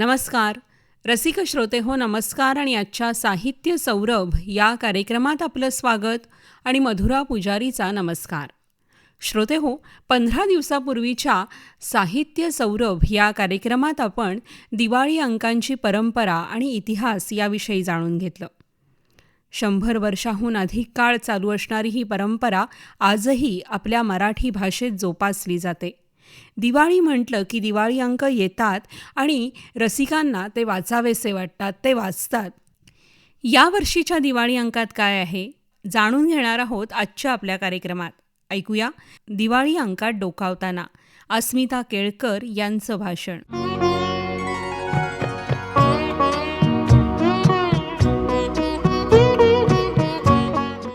नमस्कार. रसिक श्रोते हो नमस्कार आणि आजच्या साहित्य सौरभ या कार्यक्रमात आपलं स्वागत आणि मधुरा पुजारीचा नमस्कार. श्रोते हो पंधरा दिवसापूर्वीच्या साहित्य सौरभ या कार्यक्रमात आपण दिवाळी अंकांची परंपरा आणि इतिहास याविषयी जाणून घेतलं. शंभर वर्षाहून अधिक काळ चालू असणारी ही परंपरा आजही आपल्या मराठी भाषेत जोपासली जाते. दिवाळी म्हटलं की दिवाळी अंक येतात आणि रसिकांना ते वाचावेसे वाटतात ते वाचतात. या वर्षीच्या दिवाळी अंकात काय आहे? जाणून घेणार आहोत आजच्या आपल्या कार्यक्रमात. ऐकूया दिवाळी अंकात डोकावताना अस्मिता केळकर यांचं भाषण.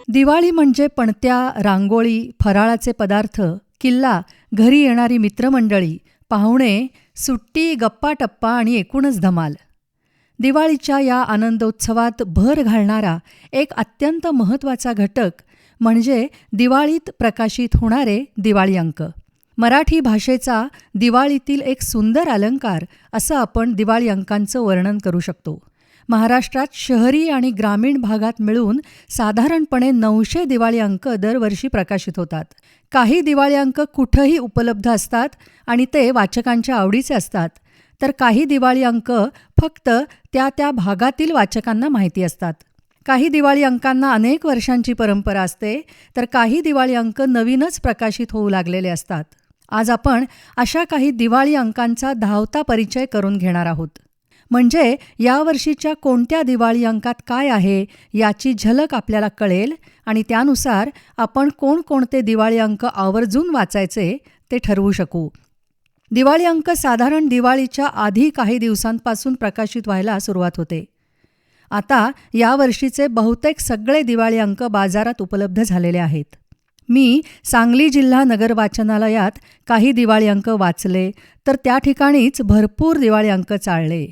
दिवाळी म्हणजे पणत्या रांगोळी फराळाचे पदार्थ किल्ला घरी येणारी मित्रमंडळी पाहुणे सुट्टी गप्पा टप्पा आणि एकूणच धमाल. दिवाळीच्या या आनंदोत्सवात भर घालणारा एक अत्यंत महत्त्वाचा घटक म्हणजे दिवाळीत प्रकाशित होणारे दिवाळी अंक. मराठी भाषेचा दिवाळीतील एक सुंदर अलंकार असं आपण दिवाळी अंकांचं वर्णन करू शकतो. महाराष्ट्रात शहरी आणि ग्रामीण भागात मिळून साधारणपणे नऊशे दिवाळी अंक दरवर्षी प्रकाशित होतात. काही दिवाळी अंक कुठंही उपलब्ध असतात आणि ते वाचकांच्या आवडीचे असतात. तर काही दिवाळी अंक फक्त त्या त्या भागातील वाचकांना माहिती असतात. काही दिवाळी अंकांना अनेक वर्षांची परंपरा असते तर काही दिवाळी अंक नवीनच प्रकाशित होऊ लागलेले असतात. आज आपण अशा काही दिवाळी अंकांचा धावता परिचय करून घेणार आहोत. म्हणजे यावर्षीच्या कोणत्या दिवाळी अंकात काय आहे याची झलक आपल्याला कळेल आणि त्यानुसार आपण कोणकोणते दिवाळी अंक आवर्जून वाचायचे ते ठरवू शकू. दिवाळी अंक साधारण दिवाळीच्या आधी काही दिवसांपासून प्रकाशित व्हायला सुरुवात होते. आता यावर्षीचे बहुतेक सगळे दिवाळी अंक बाजारात उपलब्ध झालेले आहेत. मी सांगली जिल्हा नगर वाचनालयात काही दिवाळी अंक वाचले तर त्या ठिकाणीच भरपूर दिवाळी अंक चाळले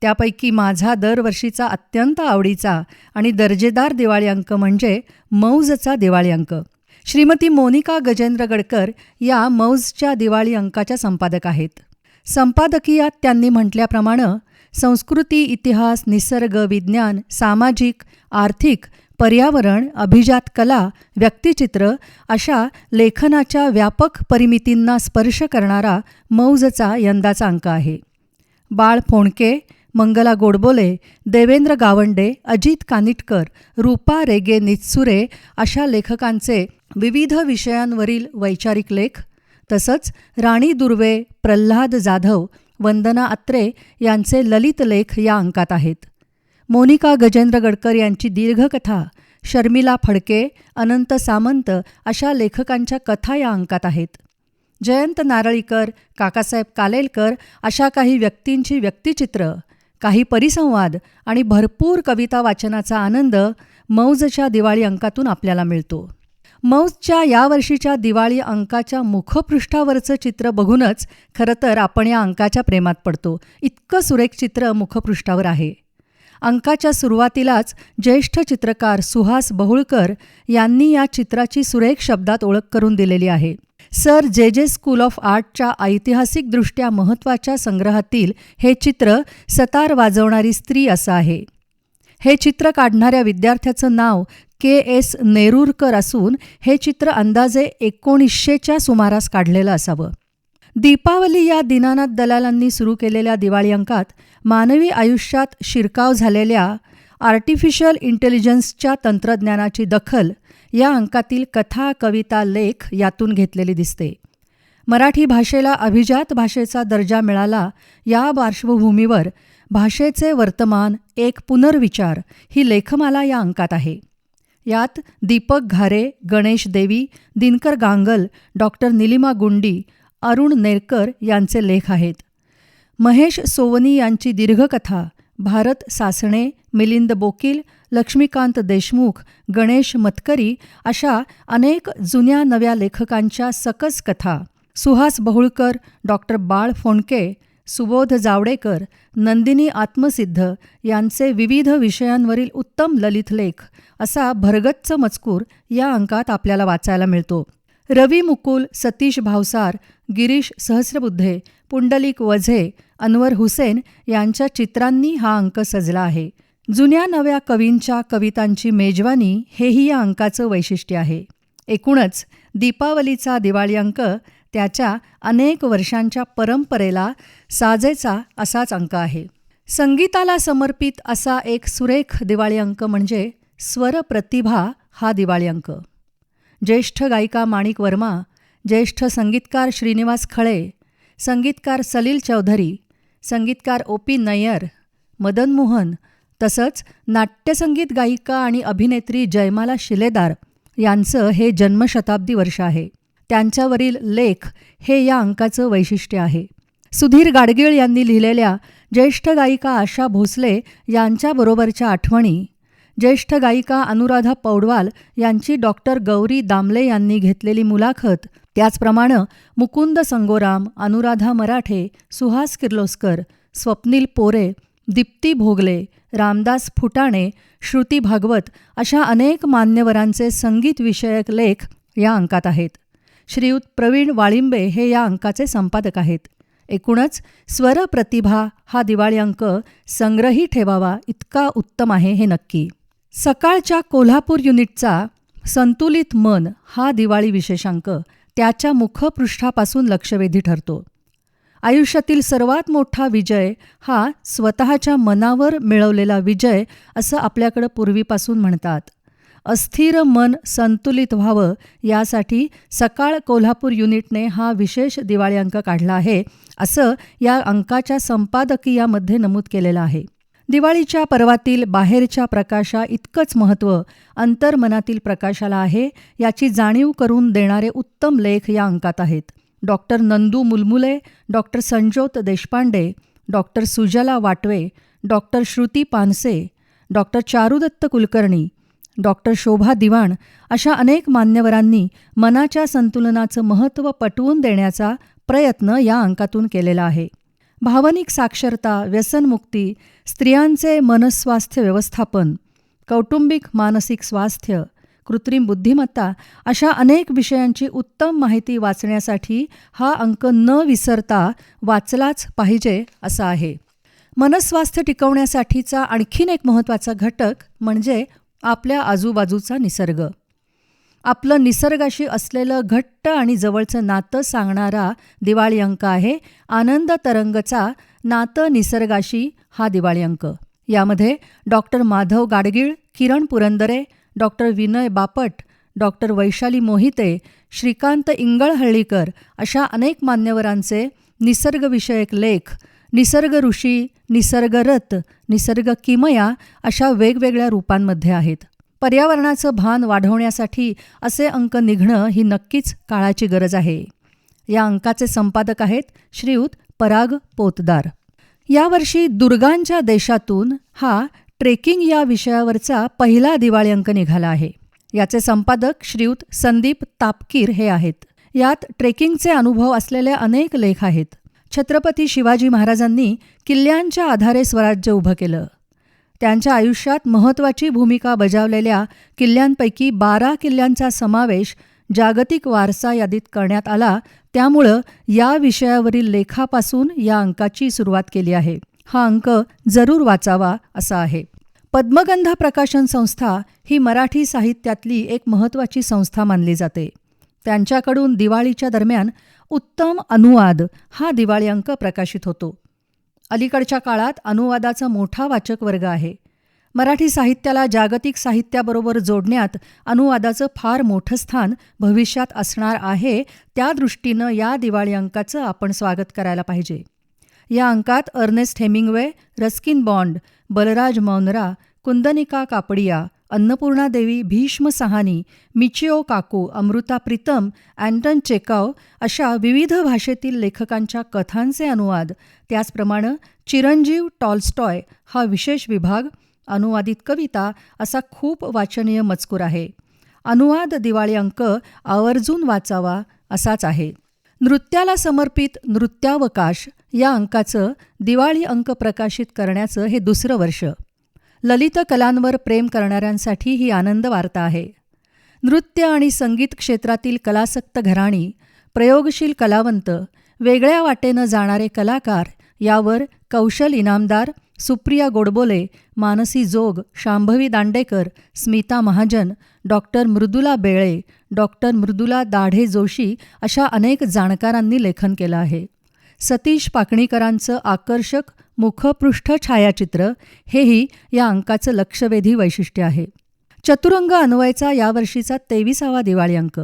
त्यापैकी माझा दरवर्षीचा अत्यंत आवडीचा आणि दर्जेदार दिवाळी अंक म्हणजे मौजचा दिवाळी अंक. श्रीमती मोनिका गजेंद्र गडकर या मौजच्या दिवाळी अंकाच्या संपादक आहेत. संपादकीयात त्यांनी म्हटल्याप्रमाणे संस्कृती इतिहास निसर्ग विज्ञान सामाजिक आर्थिक पर्यावरण अभिजात कला व्यक्तिचित्र अशा लेखनाच्या व्यापक परिमितींना स्पर्श करणारा मौजचा यंदाचा अंक आहे. बाळ फोणके मंगला गोडबोले देवेंद्र गावंडे अजित कानिटकर रूपा रेगे नित्सुरे अशा लेखकांचे विविध विषयांवरील वैचारिक लेख तसंच राणी दुर्वे प्रल्हाद जाधव वंदना अत्रे यांचे ललित लेख या अंकात आहेत. मोनिका गजेंद्र गडकर यांची दीर्घकथा शर्मिला फडके अनंत सामंत अशा लेखकांच्या कथा या अंकात आहेत. जयंत नारळीकर काकासाहेब कालेलकर अशा काही व्यक्तींची व्यक्तिचित्र काही परिसंवाद आणि भरपूर कविता वाचनाचा आनंद मौजच्या दिवाळी अंकातून आपल्याला मिळतो. मौजच्या यावर्षीच्या दिवाळी अंकाच्या मुखपृष्ठावरचं चित्र बघूनच खरं तर आपण या अंकाच्या प्रेमात पडतो. इतकं सुरेख चित्र मुखपृष्ठावर आहे. अंकाच्या सुरुवातीलाच ज्येष्ठ चित्रकार सुहास बहुळकर यांनी या चित्राची सुरेख शब्दात ओळख करून दिलेली आहे. सर जे जे स्कूल ऑफ आर्टच्या ऐतिहासिकदृष्ट्या महत्त्वाच्या संग्रहातील हे चित्र सतार वाजवणारी स्त्री असं आहे. हे चित्र काढणाऱ्या विद्यार्थ्याचं नाव के एस नेरूरकर असून हे चित्र अंदाजे एकोणीसशेच्या सुमारास काढलेलं असावं. दीपावली या दिनानाथ दलालांनी सुरू केलेल्या दिवाळी अंकात मानवी आयुष्यात शिरकाव झालेल्या आर्टिफिशियल इंटेलिजन्सच्या तंत्रज्ञानाची दखल या अंकातील कथा कविता लेख यातून घेतलेली दिसते. मराठी भाषेला अभिजात भाषेचा दर्जा मिळाला या पार्श्वभूमीवर भाषेचे वर्तमान एक पुनर्विचार ही लेखमाला या अंकात आहे. यात दीपक घारे गणेश देवी दिनकर गांगल डॉक्टर निलिमा गुंडी अरुण नेरकर यांचे लेख आहेत. महेश सोवनी यांची दीर्घकथा भारत सासणे मिलिंद बोकील लक्ष्मीकांत देशमुख गणेश मतकरी अशा अनेक जुन्या नव्या लेखकांच्या सकस कथा. सुहास बहुळकर डॉक्टर बाळ फोंडके सुबोध जावडेकर नंदिनी आत्मसिद्ध यांचे विविध विषयांवरील उत्तम ललित लेख असा भरगच्च मजकूर या अंकात आपल्याला वाचायला मिळतो. रवी मुकुल सतीश भावसार गिरीश सहस्रबुद्धे पुंडलिक वझे अनवर हुसेन यांच्या चित्रांनी हा अंक सजला आहे. जुन्या नव्या कवींच्या कवितांची मेजवानी हेही या अंकाचं वैशिष्ट्य आहे. एकूणच दीपावलीचा दिवाळी अंक त्याच्या अनेक वर्षांच्या परंपरेला साजेचा असाच अंक आहे. संगीताला समर्पित असा एक सुरेख दिवाळी अंक म्हणजे स्वर प्रतिभा हा दिवाळी अंक. ज्येष्ठ गायिका माणिक वर्मा ज्येष्ठ संगीतकार श्रीनिवास खळे संगीतकार सलील चौधरी संगीतकार ओ पी नय्यर मदन मोहन तसंच नाट्यसंगीत गायिका आणि अभिनेत्री जयमाला शिलेदार यांचं हे जन्मशताब्दी वर्ष आहे. त्यांच्यावरील लेख हे या अंकाचं वैशिष्ट्य आहे. सुधीर गाडगीळ यांनी लिहिलेल्या ज्येष्ठ गायिका आशा भोसले यांच्याबरोबरच्या आठवणी ज्येष्ठ गायिका अनुराधा पौडवाल यांची डॉक्टर गौरी दामले यांनी घेतलेली मुलाखत त्याचप्रमाणे मुकुंद संगोराम अनुराधा मराठे सुहास किर्लोस्कर स्वप्नील पोरे दीप्ती भोगले रामदास फुटाणे श्रुती भागवत अशा अनेक मान्यवरांचे संगीतविषयक लेख या अंकात आहेत. श्रीयुत प्रवीण वाळिंबे हे या अंकाचे संपादक आहेत. एकूणच स्वर प्रतिभा हा दिवाळी अंक संग्रही ठेवावा इतका उत्तम आहे हे नक्की. सकाळच्या कोल्हापूर युनिटचा संतुलित मन हा दिवाळी विशेषांक त्याच्या मुखपृष्ठापासून लक्षवेधी ठरतो. आयुष्यातील सर्वात मोठा विजय हा स्वतःच्या मनावर मिळवलेला विजय असं आपल्याकडं पूर्वीपासून म्हणतात. अस्थिर मन संतुलित व्हावं यासाठी सकाळ कोल्हापूर युनिटने हा विशेष दिवाळी अंक काढला आहे असं या अंकाच्या संपादकीयामध्ये नमूद केलेलं आहे. दिवाळीच्या पर्वातील बाहेरच्या प्रकाशा इतकंच महत्त्व अंतर्मनातील प्रकाशाला आहे याची जाणीव करून देणारे उत्तम लेख या अंकात आहेत. Doctor Nandu Mulmule doctor Sanjot Deshpande doctor Sujala Watve doctor Shruti Panse doctor Charudatta Kulkarni doctor Shobha Diwan अशा अनेक मान्यवरांनी मनाच्या संतुलनाचं महत्त्व पटवून देण्याचा प्रयत्न या अंकातून केलेला आहे. भावनिक साक्षरता व्यसनमुक्ती स्त्रियांचे मनस्वास्थ्य व्यवस्थापन कौटुंबिक मानसिक स्वास्थ्य कृत्रिम बुद्धिमत्ता अशा अनेक विषयांची उत्तम माहिती वाचण्यासाठी हा अंक न विसरता वाचलाच पाहिजे असा आहे. मनस्वास्थ्य टिकवण्यासाठीचा आणखीन एक महत्त्वाचा घटक म्हणजे आपल्या आजूबाजूचा निसर्ग. आपलं निसर्गाशी असलेलं घट्ट आणि जवळचं नातं सांगणारा दिवाळी अंक आहे. आनंद तरंगचा नातं निसर्गाशी हा दिवाळी अंक. यामध्ये doctor Madhav Gadgil Kiran Purandare doctor Vinay Bapat doctor Vaishali Mohite Shrikant Ingalhalikar अशा अनेक मान्यवरांचे निसर्गविषयक लेख निसर्ग ऋषी निसर्गरथ निसर्ग किमया अशा वेगवेगळ्या रूपांमध्ये आहेत. पर्यावरणाचं भान वाढवण्यासाठी असे अंक निघणं ही नक्कीच काळाची गरज आहे. या अंकाचे संपादक आहेत श्रीयुत पराग पोतदार. यावर्षी दुर्गांच्या देशातून हा ट्रेकिंग या विषयावरचा पहिला दिवाळी अंक निघाला आहे. याचे संपादक श्रीयुत संदीप तापकीर हे आहेत. यात ट्रेकिंगचे अनुभव असलेले अनेक लेख आहेत. छत्रपती शिवाजी महाराजांनी किल्ल्यांच्या आधारे स्वराज्य उभं केलं. त्यांच्या आयुष्यात महत्त्वाची भूमिका बजावलेल्या किल्ल्यांपैकी बारा किल्ल्यांचा समावेश जागतिक वारसा यादीत करण्यात आला. त्यामुळं या विषयावरील लेखापासून या अंकाची सुरुवात केली आहे. हा अंक जरूर वाचावा असा आहे. पद्मगंधा प्रकाशन संस्था ही मराठी साहित्यातली एक महत्त्वाची संस्था मानली जाते. त्यांच्याकडून दिवाळीच्या दरम्यान उत्तम अनुवाद हा दिवाळी अंक प्रकाशित होतो. अलीकडच्या काळात अनुवादाचा मोठा वाचक वर्ग आहे. मराठी साहित्याला जागतिक साहित्याबरोबर जोडण्यात अनुवादाचं फार मोठं स्थान भविष्यात असणार आहे त्या दृष्टीनं या दिवाळी अंकाचं आपण स्वागत करायला पाहिजे. या अंकात Ernest Hemingway Ruskin Bond Balraj मौनरा Kundanika Kapadia Annapurna Devi Bhisham Sahani मिचिओ काकू अमृता प्रीतम अँटन चेकाव अशा विविध भाषेतील लेखकांच्या कथांचे अनुवाद. त्याचप्रमाणे चिरंजीव टॉलस्टॉय हा विशेष विभाग अनुवादित कविता असा खूप वाचनीय मजकूर आहे. अनुवाद दिवाळी अंक आवर्जून वाचावा असाच आहे. नृत्याला समर्पित नृत्यावकाश या अंकाचं दिवाळी अंक प्रकाशित करण्याचं हे दुसरं वर्ष. ललित कलांवर प्रेम करणाऱ्यांसाठी ही आनंद वार्ता आहे. नृत्य आणि संगीत क्षेत्रातील कलासक्त घराणी प्रयोगशील कलावंत वेगळ्या वाटेनं जाणारे कलाकार यावर कौशल इनामदार सुप्रिया गोडबोले मानसी जोग शांभवी दांडेकर स्मिता महाजन डॉक्टर मृदुला बेळे डॉक्टर मृदुला दाढे जोशी अशा अनेक जाणकारांनी लेखन केलं आहे. सतीश पाकणीकरांचं आकर्षक मुखपृष्ठ छायाचित्र हेही या अंकाचं लक्षवेधी वैशिष्ट्य आहे. चतुरंग अन्वयचा यावर्षीचा तेविसावा दिवाळी अंक.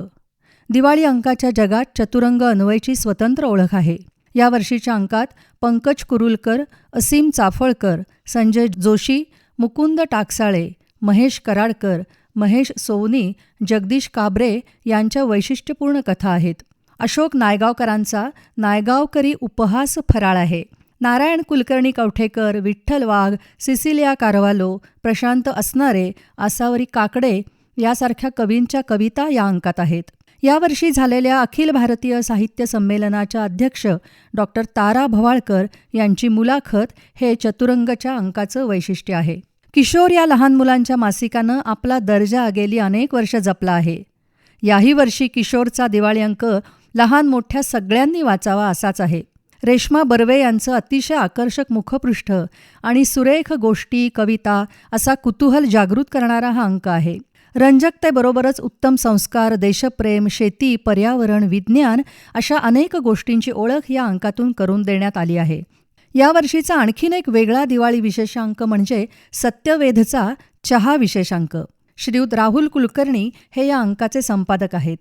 दिवाळी अंकाच्या जगात चतुरंग अन्वयची स्वतंत्र ओळख आहे. या वर्षीच्या अंकात पंकज कुरुलकर असीम चाफळकर संजय जोशी मुकुंद टाकसाळे महेश कराडकर महेश सोवनी जगदीश काबरे यांच्या वैशिष्ट्यपूर्ण कथा आहेत. अशोक नायगावकरांचा नायगावकरी उपहास फराळ आहे. नारायण कुलकर्णी कवठेकर विठ्ठल वाघ सिसिलिया कारवालो प्रशांत असणारे आसावरी काकडे यासारख्या कवींच्या कविता या अंकात आहेत. यावर्षी झालेल्या अखिल भारतीय साहित्य संमेलनाच्या अध्यक्ष डॉक्टर तारा भवाळकर यांची मुलाखत हे चतुरंगच्या अंकाचं वैशिष्ट्य आहे. किशोर या लहान मुलांच्या मासिकानं आपला दर्जा गेली अनेक वर्ष जपला आहे. याही वर्षी किशोरचा दिवाळी अंक लहान मोठ्या सगळ्यांनी वाचावा असाच आहे. रेश्मा बर्वे यांचं अतिशय आकर्षक मुखपृष्ठ आणि सुरेख गोष्टी कविता असा कुतूहल जागृत करणारा हा अंक आहे. रंजकतेबरोबरच उत्तम संस्कार देशप्रेम शेती पर्यावरण विज्ञान अशा अनेक गोष्टींची ओळख या अंकातून करून देण्यात आली आहे. यावर्षीचा आणखीन एक वेगळा दिवाळी विशेषांक म्हणजे सत्यवेधचा चहा विशेषांक. श्रीयुत राहुल कुलकर्णी हे या अंकाचे संपादक आहेत.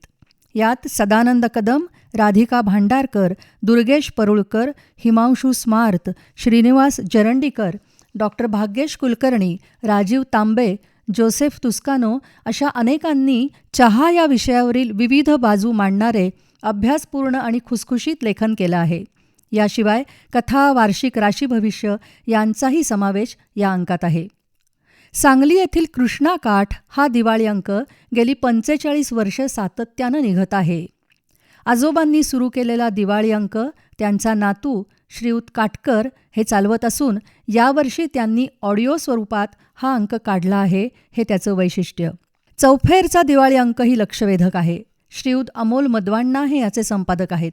यात सदानंद कदम राधिका भांडारकर दुर्गेश परुळकर हिमांशू स्मार्त श्रीनिवास जरंडीकर डॉक्टर भाग्येश कुलकर्णी राजीव तांबे जोसेफ तुस्कानो अशा अनेकांनी चहा या विषयावरील विविध बाजू मांडणारे अभ्यासपूर्ण आणि खुसखुशीत लेखन केलं आहे. याशिवाय कथा वार्षिक राशी भविष्य यांचाही समावेश या अंकात आहे. सांगली येथील कृष्णा काठ हा दिवाळी अंक गेली पंचेचाळीस वर्ष सातत्यानं निघत आहे. आजोबांनी सुरू केलेला दिवाळी अंक त्यांचा नातू श्रीयुत काटकर हे चालवत असून यावर्षी त्यांनी ऑडिओ स्वरूपात हा अंक काढला आहे हे त्याचं वैशिष्ट्य. चौफेरचा दिवाळी अंकही लक्षवेधक आहे. श्रीयुत अमोल मदवाण्णा हे याचे संपादक आहेत.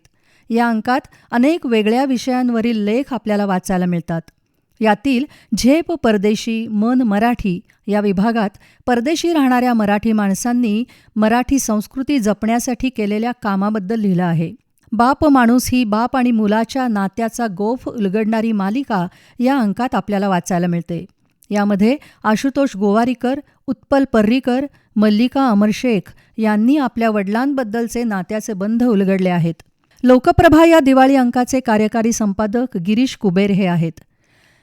या अंकात अनेक वेगळ्या विषयांवरील लेख आपल्याला वाचायला मिळतात. यातील झेप परदेशी मन मराठी या विभागात परदेशी राहणाऱ्या मराठी माणसांनी मराठी संस्कृती जपण्यासाठी केलेल्या कामाबद्दल लिहिलं आहे. बाप माणूस ही बाप आणि मुलाच्या नात्याचा गोफ उलगडणारी मालिका या अंकात आपल्याला वाचायला मिळते. यामध्ये आशुतोष गोवारीकर उत्पल पर्रीकर मल्लिका अमर शेख यांनी आपल्या वडिलांबद्दलचे नात्याचे बंध उलगडले आहेत. लोकप्रभा या दिवाळी अंकाचे कार्यकारी संपादक गिरीश कुबेर हे आहेत.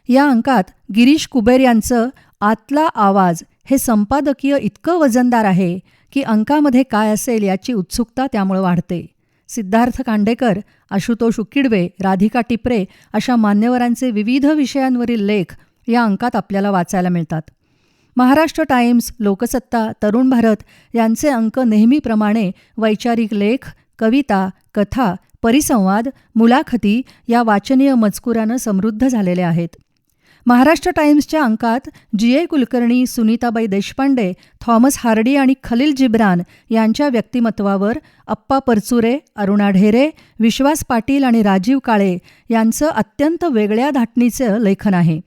या अंकात गिरीश कुबेर यांचं आतला आवाज हे संपादकीय इतकं वजनदार आहे की अंकामध्ये काय असेल याची उत्सुकता त्यामुळे वाढते. सिद्धार्थ कांडेकर आशुतोष उकिडवे राधिका टिपरे अशा मान्यवरांचे विविध विषयांवरील लेख या अंकात आपल्याला वाचायला मिळतात. महाराष्ट्र टाइम्स लोकसत्ता तरुण भारत यांचे अंक नेहमीप्रमाणे वैचारिक लेख कविता कथा परिसंवाद मुलाखती या वाचनीय मजकुरानं समृद्ध झालेले आहेत. महाराष्ट्र टाइम्सच्या अंकात G A Kulkarni Sunitabai Deshpande Thomas Hardy आणि खलील जिब्रान यांच्या व्यक्तिमत्वावर अप्पा परचुरे अरुणा ढेरे विश्वास पाटील आणि राजीव काळे यांचं अत्यंत वेगळ्या धाटणीचं लेखन आहे.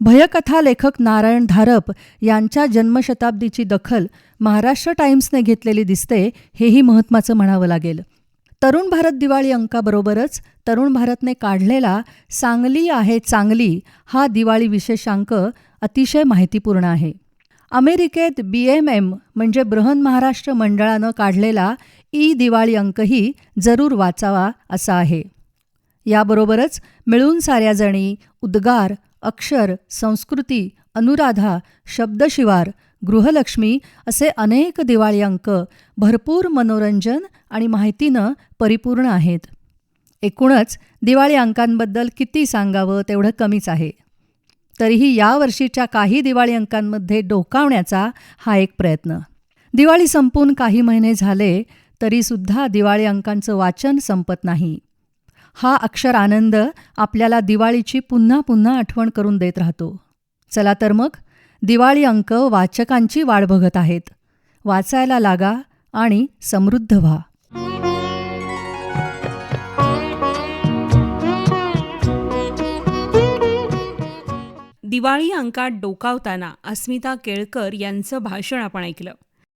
भयकथा लेखक नारायण धारप यांच्या जन्मशताब्दीची दखल महाराष्ट्र टाइम्सने घेतलेली दिसते हेही महत्त्वाचं म्हणावं लागेल. तरुण भारत दिवाळी अंकाबरोबरच तरुण भारतने काढलेला सांगली आहे चांगली हा दिवाळी विशेषांक अतिशय माहितीपूर्ण आहे. अमेरिकेत बी एम एम म्हणजे बृहन महाराष्ट्र मंडळानं काढलेला ई दिवाळी अंकही जरूर वाचावा असा आहे. याबरोबरच मिळून साऱ्याजणी उद्गार अक्षर संस्कृती अनुराधा शब्दशिवार गृहलक्ष्मी असे अनेक दिवाळी अंक भरपूर मनोरंजन आणि माहितीनं परिपूर्ण आहेत. एकूणच दिवाळी अंकांबद्दल किती सांगावं तेवढं कमीच आहे. तरीही यावर्षीच्या काही दिवाळी अंकांमध्ये डोकावण्याचा हा एक प्रयत्न. दिवाळी संपून काही महिने झाले तरीसुद्धा दिवाळी अंकांचं वाचन संपत नाही. हा अक्षर आनंद आपल्याला दिवाळीची पुन्हा पुन्हा आठवण करून देत राहतो. चला तर मग दिवाळी अंक वाचकांची वाट बघत आहेत. वाचायला लागा आणि समृद्ध व्हा. दिवाळी अंकात डोकावताना अस्मिता केळकर यांचं भाषण आपण ऐकलं.